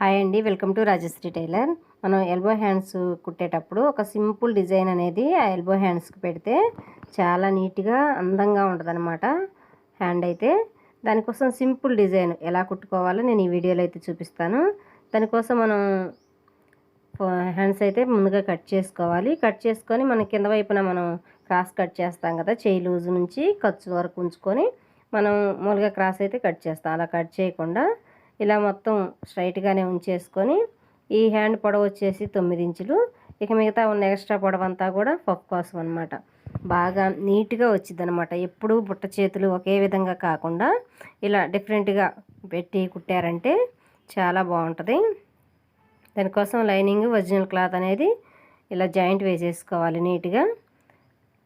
Hi అండి welcome to Rajashree tailor. మనం elbow hands కుట్టేటప్పుడు ఒక సింపుల్ డిజైన్ అనేది ఆ ఎల్బో హ్యాండ్స్కి పెడితే చాలా నీట్గా అందంగా ఉంటుందన్నమాట హ్యాండ్ అయితే. దానికోసం సింపుల్ డిజైన్ ఎలా కుట్టుకోవాలో నేను ఈ వీడియోలో అయితే చూపిస్తాను. దానికోసం మనం హ్యాండ్స్ అయితే ముందుగా కట్ చేసుకోవాలి. కట్ చేసుకొని మన కింద వైపున మనం క్రాస్ కట్ చేస్తాం కదా చేయి లూజు నుంచి ఖర్చు వరకు ఉంచుకొని మనం మూలుగా క్రాస్ అయితే కట్ చేస్తాం. అలా కట్ చేయకుండా ఇలా మొత్తం స్ట్రైట్గానే ఉంచేసుకొని ఈ హ్యాండ్ పొడవు వచ్చేసి తొమ్మిది ఇంచులు. ఇక మిగతా ఉన్న ఎక్స్ట్రా పొడవు అంతా కూడా పప్పు కోసం అనమాట బాగా నీట్గా వచ్చింది అనమాట ఎప్పుడూ బుట్ట చేతులు ఒకే విధంగా కాకుండా ఇలా డిఫరెంట్గా పెట్టి కుట్టారంటే చాలా బాగుంటుంది. దానికోసం లైనింగ్ ఒరిజినల్ క్లాత్ అనేది ఇలా జాయింట్ వేసేసుకోవాలి నీట్గా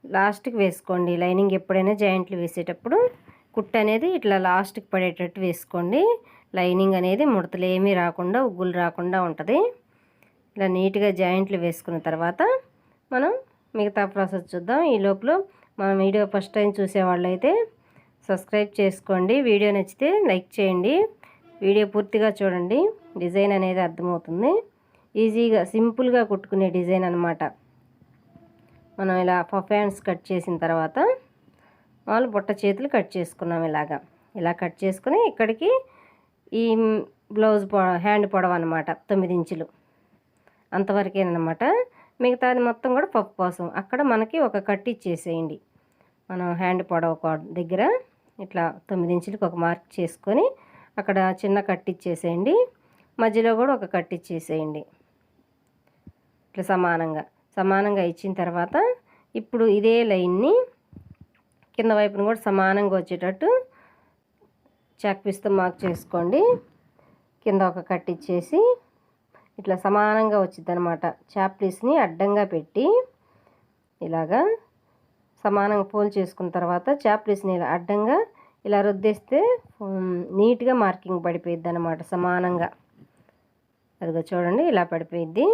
లాస్ట్కి వేసుకోండి. లైనింగ్ ఎప్పుడైనా జాయింట్లు వేసేటప్పుడు కుట్ట అనేది ఇట్లా లాస్ట్కి పడేటట్టు వేసుకోండి. లైనింగ్ అనేది ముడతలు ఏమీ రాకుండా ఉగ్గులు రాకుండా ఉంటుంది. ఇలా నీట్గా జాయింట్లు వేసుకున్న తర్వాత మనం మిగతా ప్రాసెస్ చూద్దాం. ఈ లోపల మన వీడియో ఫస్ట్ టైం చూసేవాళ్ళు అయితే సబ్స్క్రైబ్ చేసుకోండి. వీడియో నచ్చితే లైక్ చేయండి. వీడియో పూర్తిగా చూడండి. డిజైన్ అనేది అర్థమవుతుంది. ఈజీగా సింపుల్గా కుట్టుకునే డిజైన్ అనమాట మనం ఇలా పఫ్ హ్యాండ్స్ కట్ చేసిన తర్వాత వాళ్ళు బుట్ట చేతులు కట్ చేసుకున్నాం ఇలాగా. ఇలా కట్ చేసుకుని ఇక్కడికి ఈ బ్లౌజ్ పొ హ్యాండ్ పొడవు అనమాట తొమ్మిది ఇంచులు. అంతవరకేనమాట మిగతాది మొత్తం కూడా పప్పు కోసం. అక్కడ మనకి ఒక కట్ ఇచ్చేసేయండి. మనం హ్యాండ్ పొడవ దగ్గర ఇట్లా తొమ్మిది ఇంచులకి ఒక మార్క్ చేసుకొని అక్కడ చిన్న కట్ ఇచ్చేసేయండి. మధ్యలో కూడా ఒక కట్ ఇచ్చేసేయండి. ఇట్లా సమానంగా. సమానంగా ఇచ్చిన తర్వాత ఇప్పుడు ఇదే లైన్ని కింద వైపున కూడా సమానంగా వచ్చేటట్టు చాక్ పీస్తో మార్క్ చేసుకోండి. కింద ఒక కట్ ఇచ్చేసి ఇట్లా సమానంగా వచ్చిద్దనమాట చాప్లీస్ని చాప్ పీస్ని అడ్డంగా పెట్టి ఇలాగా సమానంగా పోల్ చేసుకున్న తర్వాత చాప్ పీస్ని ఇలా అడ్డంగా ఇలా రుద్దేస్తే నీట్గా మార్కింగ్ పడిపోయిద్ది అనమాట సమానంగా. అదిగో చూడండి ఇలా పడిపోయిద్ది.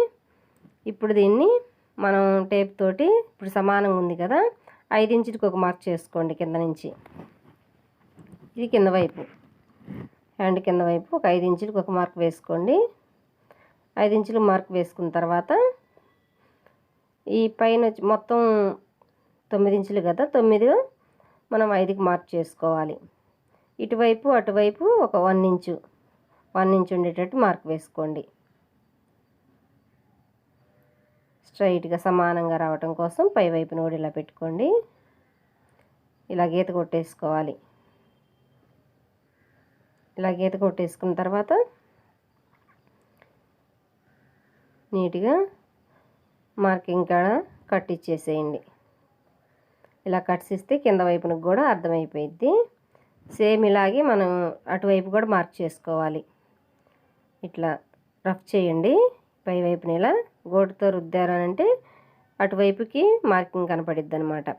ఇప్పుడు దీన్ని మనం టేప్ తోటి ఇప్పుడు సమానంగా ఉంది కదా ఐదు ఇంచులకి ఒక మార్క్ చేసుకోండి కింద నుంచి. ఇది కింద వైపు. హ్యాండ్ కింద వైపు ఒక ఐదు ఇంచులకు ఒక మార్క్ వేసుకోండి. ఐదు ఇంచులు మార్క్ వేసుకున్న తర్వాత ఈ పైన మొత్తం తొమ్మిది ఇంచులు కదా తొమ్మిది మనం ఐదుకి మార్క్ చేసుకోవాలి. ఇటువైపు అటువైపు ఒక వన్ ఇంచు వన్ ఇంచు ఉండేటట్టు మార్క్ వేసుకోండి. స్ట్రైట్గా సమానంగా రావటం కోసం పై వైపున కూడా ఇలా పెట్టుకోండి. ఇలా గీత కొట్టేసుకోవాలి. ఇలా గీత కొట్టేసుకున్న తర్వాత నీట్గా మార్కింగ్ కాడ కట్ ఇచ్చేసేయండి. ఇలా కట్స్ ఇస్తే కింద వైపున కూడా అర్థమైపోయిద్ది. సేమ్ ఇలాగే మనం అటువైపు కూడా మార్క్ చేసుకోవాలి. ఇట్లా రఫ్ చేయండి. పై వైపున ఇలా గోటుతో రుద్దారనంటే అటువైపుకి మార్కింగ్ కనపడిద్ది అనమాట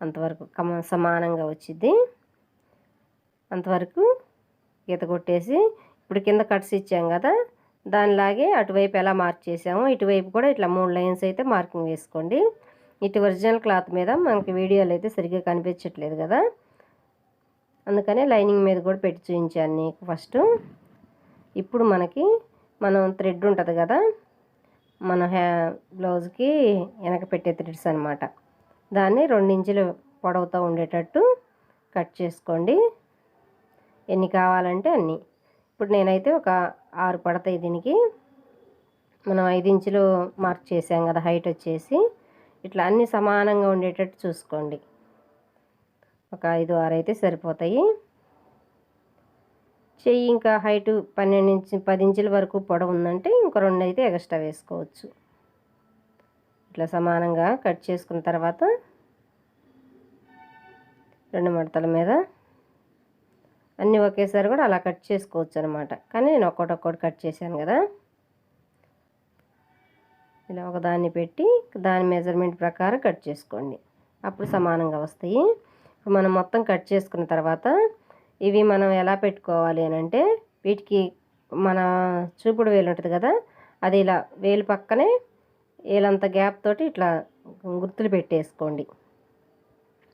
అంతవరకు కమ సమానంగా వచ్చిద్ది. అంతవరకు గీత కొట్టేసి ఇప్పుడు కింద కట్స్ ఇచ్చాం కదా దానిలాగే అటువైపు ఎలా మార్క్ చేసామో ఇటువైపు కూడా ఇట్లా మూడు లైన్స్ అయితే మార్కింగ్ వేసుకోండి. ఇటు ఒరిజినల్ క్లాత్ మీద మనకి వీడియోలు అయితే సరిగ్గా కనిపించట్లేదు కదా. అందుకనే లైనింగ్ మీద కూడా పెట్టి చూపించాను నీకు ఫస్ట్. ఇప్పుడు మనకి మనం థ్రెడ్ ఉంటుంది కదా మన హ్యా బ్లౌజ్కి వెనక పెట్టే థ్రెడ్స్ అనమాట దాన్ని రెండించులు పొడవుతో ఉండేటట్టు కట్ చేసుకోండి. ఎన్ని కావాలంటే అన్ని. ఇప్పుడు నేనైతే ఒక ఆరు పడతాయి దీనికి. మనం ఐదు ఇంచులు మార్క్ చేసాం కదా హైట్ వచ్చేసి. ఇట్లా అన్నీ సమానంగా ఉండేటట్టు చూసుకోండి. ఒక ఐదు ఆరు అయితే సరిపోతాయి. చెయ్యి ఇంకా హైట్ పన్నెండు ఇంచు పది ఇంచుల వరకు పొడవు ఉందంటే ఇంక రెండు అయితే ఎక్స్ట్రా వేసుకోవచ్చు. ఇట్లా సమానంగా కట్ చేసుకున్న తర్వాత రెండు మడతల మీద అన్నీ ఒకేసారి కూడా అలా కట్ చేసుకోవచ్చు అనమాట కానీ నేను ఒక్కొక్కటి కట్ చేశాను కదా. ఇలా ఒక దాన్ని పెట్టి దాని మెజర్మెంట్ ప్రకారం కట్ చేసుకోండి. అప్పుడు సమానంగా వస్తాయి. ఇప్పుడు మనం మొత్తం కట్ చేసుకున్న తర్వాత ఇవి మనం ఎలా పెట్టుకోవాలి అని అంటే వీటికి మన చూపుడు వేలు ఉంటుంది కదా అది ఇలా వేలు పక్కనే వేలంత గ్యాప్ తోటి ఇట్లా గుర్తులు పెట్టేసుకోండి.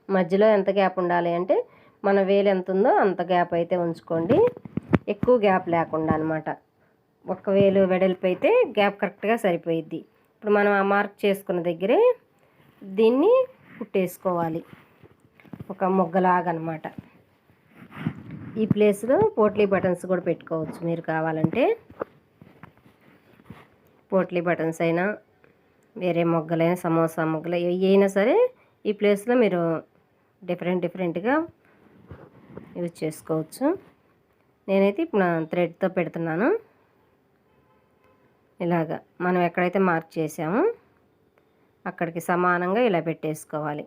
మధ్యలో ఎంత గ్యాప్ ఉండాలి అంటే మన వేలు ఎంత ఉందో అంత గ్యాప్ అయితే ఉంచుకోండి. ఎక్కువ గ్యాప్ లేకుండా అనమాట ఒకవేలు వేలు వెడల్పు అయితే గ్యాప్ కరెక్ట్గా సరిపోయిద్ది. ఇప్పుడు మనం ఆ మార్క్ చేసుకున్న దగ్గరే దీన్ని కుట్టేసుకోవాలి. ఒక మొగ్గలాగనమాట ఈ ప్లేస్లో పోట్లీ బటన్స్ కూడా పెట్టుకోవచ్చు. మీరు కావాలంటే పోట్లీ బటన్స్ అయినా వేరే మొగ్గలైనా సమోసా మొగ్గలు అయినా సరే ఈ ప్లేస్లో మీరు డిఫరెంట్ డిఫరెంట్గా యూజ్ చేసుకోవచ్చు. నేనైతే ఇప్పుడు థ్రెడ్తో పెడుతున్నాను. ఇలాగా మనం ఎక్కడైతే మార్క్ చేసామో అక్కడికి సమానంగా ఇలా పెట్టేసుకోవాలి.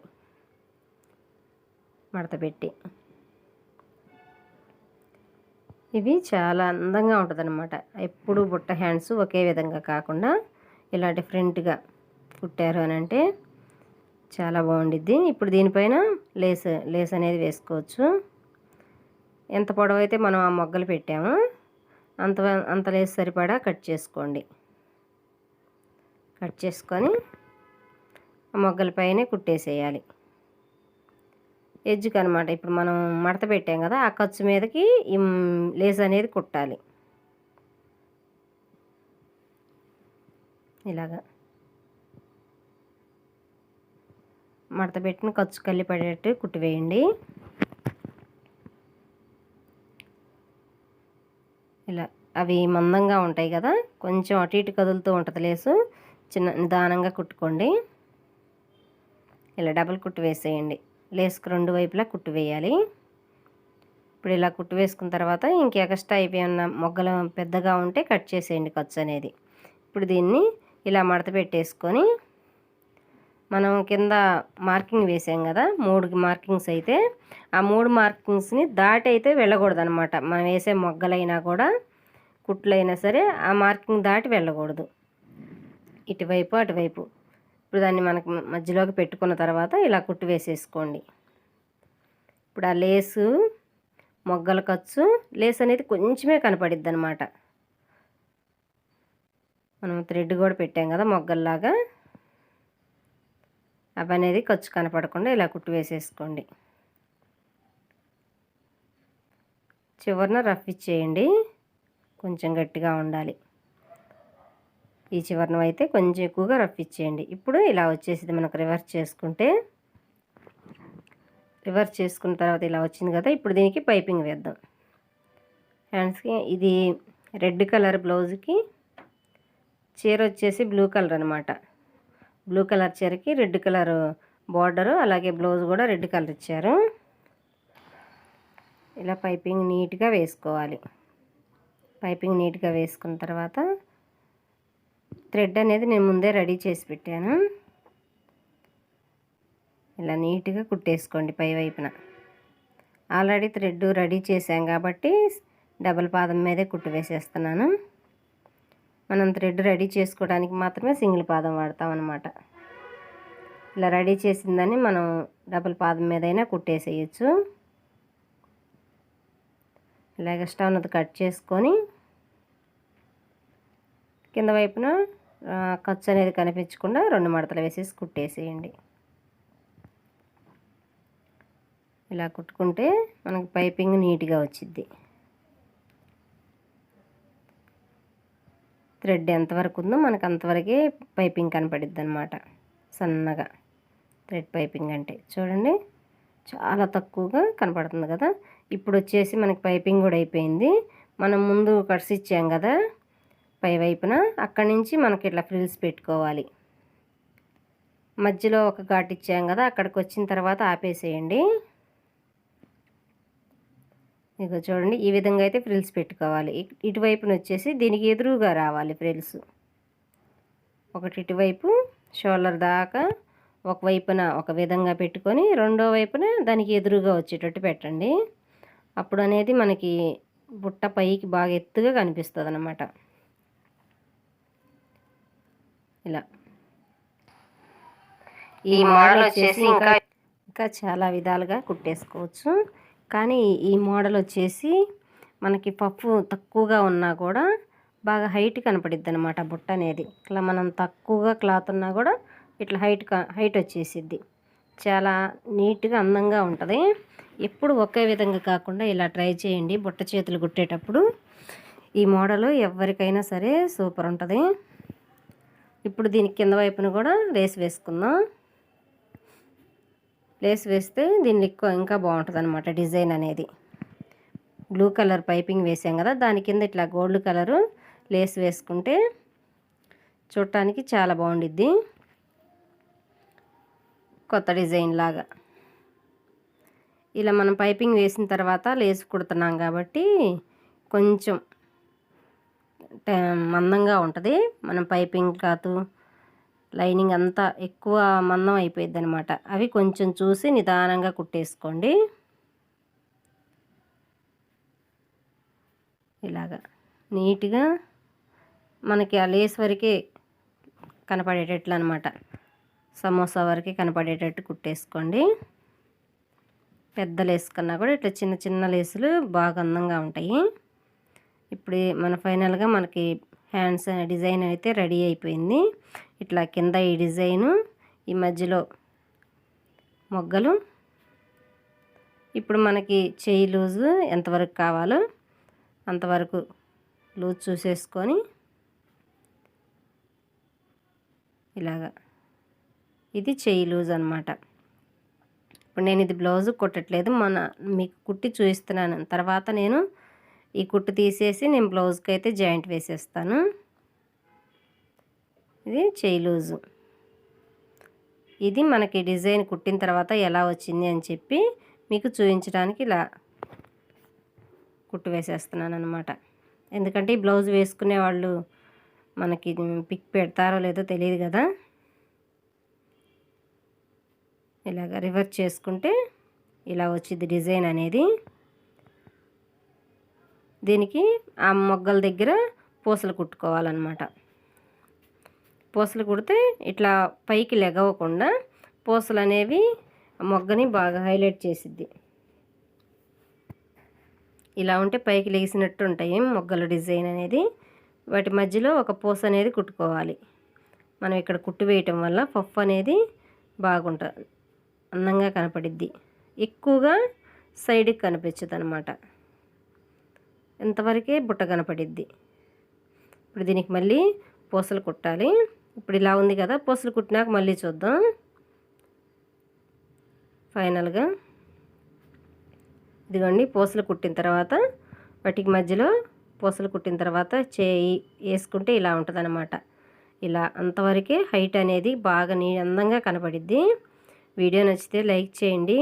మడత పెట్టి. ఇవి చాలా అందంగా ఉంటుందన్నమాట. ఎప్పుడు బుట్ట హ్యాండ్స్ ఒకే విధంగా కాకుండా ఇలా డిఫరెంట్గా కుట్టారు అని అంటే చాలా బాగుండిద్ది. ఇప్పుడు దీనిపైన లేస్ లేస్ అనేది వేసుకోవచ్చు. ఎంత పొడవైతే మనం ఆ మొగ్గలు పెట్టామో అంత అంత లేస్ సరిపడా కట్ చేసుకోండి. కట్ చేసుకొని ఆ మొగ్గలపైనే కుట్టేసేయాలి. ఎజ్జుకి అనమాట ఇప్పుడు మనం మడత పెట్టాం కదా ఆ ఖర్చు మీదకి ఈ లేస్ అనేది కుట్టాలి. ఇలాగా. మడత పెట్టిన ఖర్చు కల్లి పడేటట్టు కుట్టివేయండి. ఇలా అవి మందంగా ఉంటాయి కదా కొంచెం అటు ఇటు కదులుతూ ఉంటుంది లేసు. చిన్న నిదానంగా కుట్టుకోండి. ఇలా డబల్ కుట్టు వేసేయండి. లేస్కి రెండు వైపులా కుట్టు వేయాలి. ఇప్పుడు ఇలా కుట్టు వేసుకున్న తర్వాత ఇంక ఎక్స్ట్రా అయిపోయి ఉన్న మొగ్గలు పెద్దగా ఉంటే కట్ చేసేయండి ఖర్చు అనేది. ఇప్పుడు దీన్ని ఇలా మడత పెట్టేసుకొని మనం కింద మార్కింగ్ వేసాం కదా మూడు మార్కింగ్స్ అయితే ఆ మూడు మార్కింగ్స్ని దాటి అయితే వెళ్ళకూడదు అనమాట మనం వేసే మొగ్గలైనా కూడా కుట్లైనా సరే ఆ మార్కింగ్ దాటి వెళ్ళకూడదు. ఇటువైపు అటువైపు. ఇప్పుడు దాన్ని మనకు మధ్యలోకి పెట్టుకున్న తర్వాత ఇలా కుట్టు వేసేసుకోండి. ఇప్పుడు ఆ లేసు మొగ్గల ఖర్చు లేస్ అనేది కొంచెమే కనపడిద్ది అనమాట మనం థ్రెడ్ కూడా పెట్టాం కదా మొగ్గల్లాగా. అవి అనేది ఖర్చు కనపడకుండా ఇలా కుట్టు వేసేసుకోండి. చివరిన రఫ్ ఇచ్చేయండి. కొంచెం గట్టిగా ఉండాలి. ఈ చివరన అయితే కొంచెం ఎక్కువగా రఫ్ ఇచ్చేయండి. ఇప్పుడు ఇలా వచ్చేసింది మనకు రివర్స్ చేసుకుంటే రివర్స్ చేసుకున్న తర్వాత ఇలా వచ్చింది కదా ఇప్పుడు దీనికి పైపింగ్ వేద్దాం. హ్యాండ్స్కి ఇది రెడ్ కలర్ బ్లౌజ్కి చీర వచ్చేసి బ్లూ కలర్ అనమాట బ్లూ కలర్ చీరకి రెడ్ కలర్ బార్డరు అలాగే బ్లౌజ్ కూడా రెడ్ కలర్ ఇచ్చారు. ఇలా పైపింగ్ నీట్గా వేసుకోవాలి. పైపింగ్ నీట్గా వేసుకున్న తర్వాత థ్రెడ్ అనేది నేను ముందే రెడీ చేసి పెట్టాను. ఇలా నీట్గా కుట్టేసుకోండి పై వైపున. ఆల్రెడీ థ్రెడ్ రెడీ చేశాం కాబట్టి డబల్ పాదం మీదే కుట్టు వేసేస్తున్నాను. మనం థ్రెడ్ రెడీ చేసుకోవడానికి మాత్రమే సింగిల్ పాదం వాడతాం అనమాట ఇలా రెడీ చేసిందని మనం డబుల్ పాదం మీదైనా కుట్టేసేయచ్చు. ఇలా ఎక్స్ట్రా ఉన్నది కట్ చేసుకొని కింద వైపున ఖర్చు అనేది కనిపించకుండా రెండు మడతలు వేసేసి కుట్టేసేయండి. ఇలా కుట్టుకుంటే మనకు పైపింగ్ నీట్గా వచ్చిద్ది. థ్రెడ్ ఎంతవరకు ఉందో మనకు అంతవరకే పైపింగ్ కనపడిద్ది అనమాట సన్నగా. థ్రెడ్ పైపింగ్ అంటే. చూడండి. చాలా తక్కువగా కనపడుతుంది కదా. ఇప్పుడు వచ్చేసి మనకి పైపింగ్ కూడా అయిపోయింది. మనం ముందు కట్స్ ఇచ్చాం కదా పై వైపున. అక్కడి నుంచి మనకి ఇట్లా ఫ్రిల్స్ పెట్టుకోవాలి. మధ్యలో ఒక ఘాట్ ఇచ్చాం కదా. అక్కడికి వచ్చిన తర్వాత ఆపేసేయండి. ఇక చూడండి ఈ విధంగా అయితే ఫ్రిల్స్ పెట్టుకోవాలి. ఇటువైపున వచ్చేసి దీనికి ఎదురుగా రావాలి ఫ్రిల్స్. ఒకటి ఇటువైపు షోల్డర్ దాకా ఒకవైపున ఒక విధంగా పెట్టుకొని రెండో వైపున దానికి ఎదురుగా వచ్చేటట్టు పెట్టండి. అప్పుడు అనేది మనకి బుట్ట పైకి బాగా ఎత్తుగా కనిపిస్తుంది అన్నమాట ఇలా. ఈ మోడల్ వచ్చేసి ఇంకా ఇంకా చాలా విధాలుగా కుట్టేసుకోవచ్చు. కానీ ఈ మోడల్ వచ్చేసి మనకి పప్పు తక్కువగా ఉన్నా కూడా బాగా హైట్ కనపడిద్ది అనమాట బుట్ట అనేది. ఇట్లా మనం తక్కువగా క్లాత్ ఉన్నా కూడా ఇట్లా హైట్ హైట్ వచ్చేసిద్ది. చాలా నీట్గా అందంగా ఉంటుంది. ఎప్పుడు ఒకే విధంగా కాకుండా ఇలా ట్రై చేయండి. బుట్ట చేతులు కుట్టేటప్పుడు ఈ మోడల్ ఎవరికైనా సరే సూపర్ ఉంటుంది. ఇప్పుడు దీని కింద వైపున కూడా లేస్ వేసుకుందాం. లేస్ వేస్తే దీన్ని ఎక్కువ ఇంకా బాగుంటుంది అనమాట డిజైన్ అనేది. బ్లూ కలర్ పైపింగ్ వేసాం కదా దాని కింద ఇట్లా గోల్డ్ కలరు లేస్ వేసుకుంటే చూడటానికి చాలా బాగుండిద్ది. కొత్త డిజైన్ లాగా. ఇలా మనం పైపింగ్ వేసిన తర్వాత లేస్ కుడుతున్నాం కాబట్టి కొంచెం మందంగా ఉంటుంది. మనం పైపింగ్ క్లాత్ లైనింగ్ అంతా ఎక్కువ మందం అయిపోయింది అనమాట అవి కొంచెం చూసి నిదానంగా కుట్టేసుకోండి. ఇలాగా నీట్గా మనకి ఆ లేస్ వరకే కనపడేటట్లు అనమాట సమోసా వరకే కనపడేటట్టు కుట్టేసుకోండి. పెద్ద లేస్ కన్నా కూడా ఇట్లా చిన్న చిన్న లేసులు బాగా అందంగా ఉంటాయి. ఇప్పుడు మన ఫైనల్గా మనకి హ్యాండ్స్ డిజైన్ అయితే రెడీ అయిపోయింది. ఇట్లా కింద ఈ డిజైను ఈ మధ్యలో మొగ్గలు. ఇప్పుడు మనకి చేయి లూజు ఎంతవరకు కావాలో అంతవరకు లూజ్ చూసేసుకొని ఇలాగా. ఇది చెయ్యి లూజ్ అనమాట ఇప్పుడు నేను ఇది బ్లౌజ్ కుట్టట్లేదు. మన మీకు కుట్టి చూపిస్తున్నాను. తర్వాత నేను ఈ కుట్టు తీసేసి నేను బ్లౌజ్కి అయితే జాయింట్ వేసేస్తాను. ఇది చెయ్యి లూజు. ఇది మనకి డిజైన్ కుట్టిన తర్వాత ఎలా వచ్చింది అని చెప్పి మీకు చూపించడానికి ఇలా కుట్టు వేసేస్తున్నాను అనమాట ఎందుకంటే ఈ బ్లౌజ్ వేసుకునే వాళ్ళు మనకి పిక్ పెడతారో లేదో తెలియదు కదా. ఇలాగ రివర్స్ చేసుకుంటే ఇలా వచ్చింది డిజైన్ అనేది. దీనికి ఆ మొగ్గల దగ్గర పూసలు కుట్టుకోవాలన్నమాట. పూసలు కుడితే ఇట్లా పైకి లెగవకుండా పూసలు అనేవి మొగ్గని బాగా హైలైట్ చేసిద్ది. ఇలా ఉంటే పైకి లెగిసినట్టు ఉంటాయి మొగ్గల డిజైన్ అనేది. వాటి మధ్యలో ఒక పూస అనేది కుట్టుకోవాలి. మనం ఇక్కడ కుట్టు వేయటం వల్ల పఫ్ అనేది బాగుంటుంది అందంగా కనపడిద్ది. ఎక్కువగా సైడ్కి కనిపించదు అనమాట ఇంతవరకే బుట్ట కనపడిద్ది. ఇప్పుడు దీనికి మళ్ళీ పూసలు కుట్టాలి. ఇప్పుడు ఇలా ఉంది కదా పూసలు కుట్టినాక మళ్ళీ చూద్దాం. ఫైనల్గా ఇదిగోండి పూసలు కుట్టిన తర్వాత వాటికి మధ్యలో పూసలు కుట్టిన తర్వాత చేయి వేసుకుంటే ఇలా ఉంటుంది ఇలా అంతవరకే హైట్ అనేది బాగా నీ అందంగా కనపడిద్ది. వీడియో నచ్చితే లైక్ చేయండి.